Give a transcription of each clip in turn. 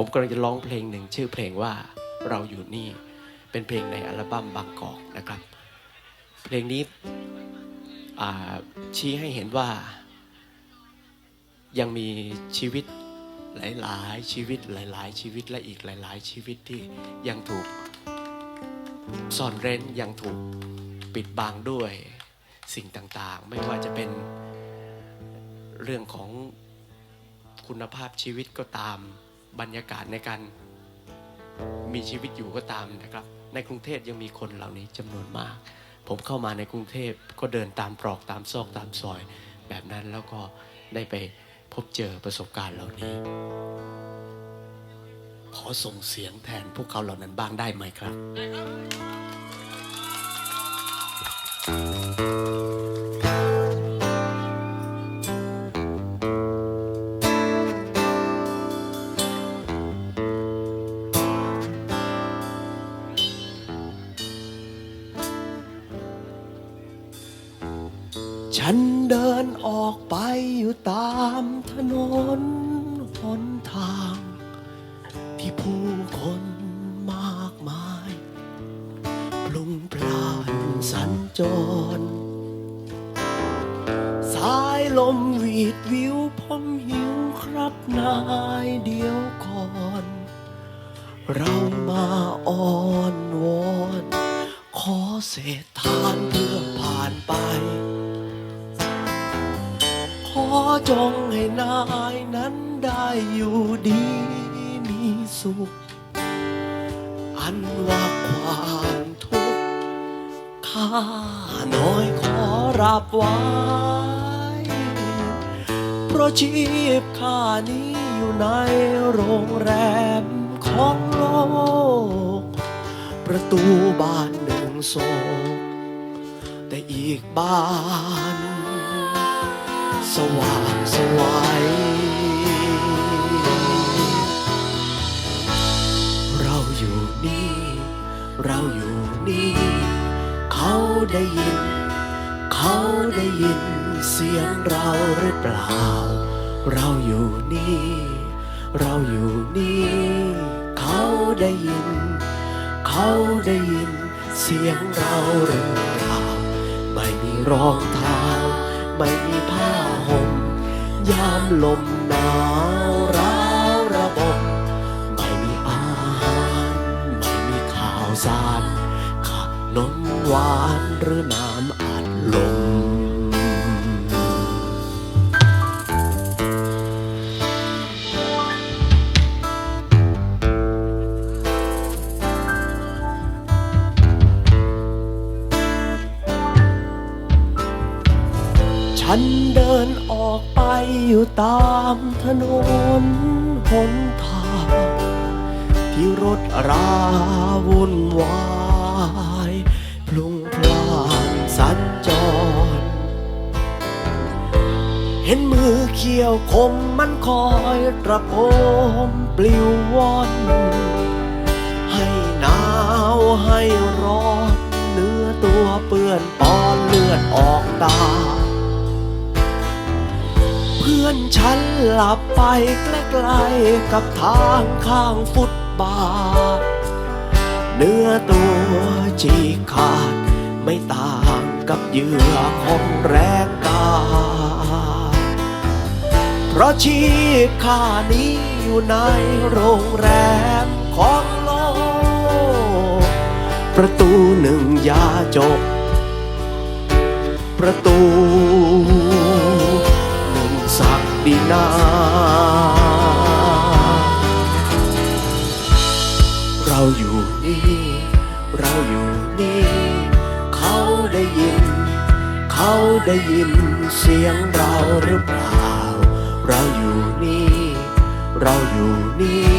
ผมกำลังจะร้องเพลงหนึ่งชื่อเพลงว่าเราอยู่นี่ เป็นเพลงในอัลบั้มบางกอกนะครับ เพลงนี้ชี้ให้เห็นว่า ยังมีชีวิตหลายๆ ชีวิตหลาย ๆ ชีวิตและอีกหลาย ๆ ชีวิตที่ยังถูกซ่อนเร้นยังถูกปิดบังด้วยสิ่งต่างๆ ไม่ว่าจะเป็นเรื่องของคุณภาพชีวิตก็ตาม บรรยากาศในการมีชีวิตอยู่ก็ตามนะครับ ในกรุงเทพยังมีคนเหล่านี้จำนวนมาก ผมเข้ามาในกรุงเทพก็เดินตามตรอกตามซอกตามซอย แบบนั้นแล้วก็ได้ไปพบเจอประสบการณ์เหล่านี้ ขอส่งเสียงแทนพวกเขาเหล่านั้นบ้างได้ไหมครับ ฉันเดินออกไปอยู่ตามถนนหนทาง ที่ผู้คนมากมายพลุงพล่านสัญจร สายลมหวีดวิวผมหิวครับนายเดียวก่อน เรามาอ้อนวอน ขอเศษทานเพื่อผ่านไป จงให้นายนั้นได้อยู่ดีมีสุข อันว่าความทุกข์ข้าน้อยขอรับไว้ เพราะชีพข้านี้อยู่ในโรงแรมของโลก ประตูบ้านหนึ่งโศกแต่อีกบ้าน สว่างสวัยเราอยู่นี่ เราอยู่นี่ เขาได้ยิน เขาได้ยินเสียงเราหรือเปล่า เราอยู่นี่ เราอยู่นี่ เขาได้ยิน เขาได้ยิน เสียงเราหรือเปล่า ไม่มีรองเท้า ไม่มีผ้า ลมหนาวร้าวระบมไม่มีอาหารไม่มีข่าวสารขนมหวานหรือน้ำอา ฉันเดินออกไปอยู่ตามถนนหนทาง ที่รถราวุ่นวายพลุงพล่านสัญจร เห็นมือเขียวคมมันคอยตระโอมปลิวว่อน ให้หนาวให้ร้อน เนื้อตัวเปื้อนปอนเลือดออกตา อนฉันหลับไปใกล้ๆกับทางข้างฟุตบาท เนื้อตัวฉีกขาด ไม่ต่างกับเหยื่อของแรงกา เพราะชีพข้านี้อยู่ในโรงแรมของโลก ประตูหนึ่งยาจกประตู ดินาเราอยู่นี่ เราอยู่นี่ เขาได้ยิน เขาได้ยินเสียงเราหรือเปล่า เราอยู่นี่ เราอยู่นี่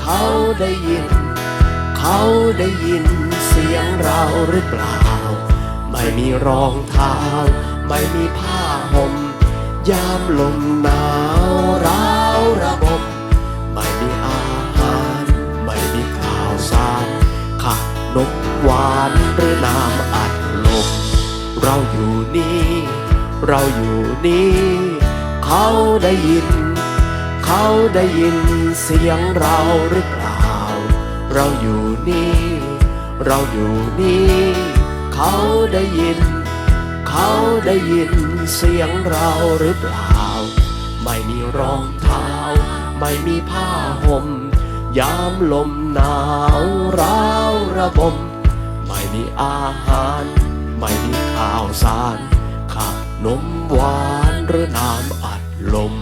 เขาได้ยิน เขาได้ยินเสียงเราหรือเปล่า ไม่มีรองเท้า ไม่มีผ้าห่ม ยามลมหนาวร้าวระบมไม่มีอาหาร ไม่มีข่าวสารขนมหวานหรือน้ำอัดลม เราอยู่นี่ เราอยู่นี่ เขาได้ยิน เขาได้ยินเสียงเราหรือเปล่า เราอยู่นี่ เราอยู่นี่ เขาได้ยิน เขาได้ยินเสียงเราหรือเปล่า ไม่มีรองเท้า ไม่มีผ้าห่ม ยามลมหนาวร้าวระบม ไม่มีอาหาร ไม่มีข้าวสารขนมหวานหรือน้ำอัดลม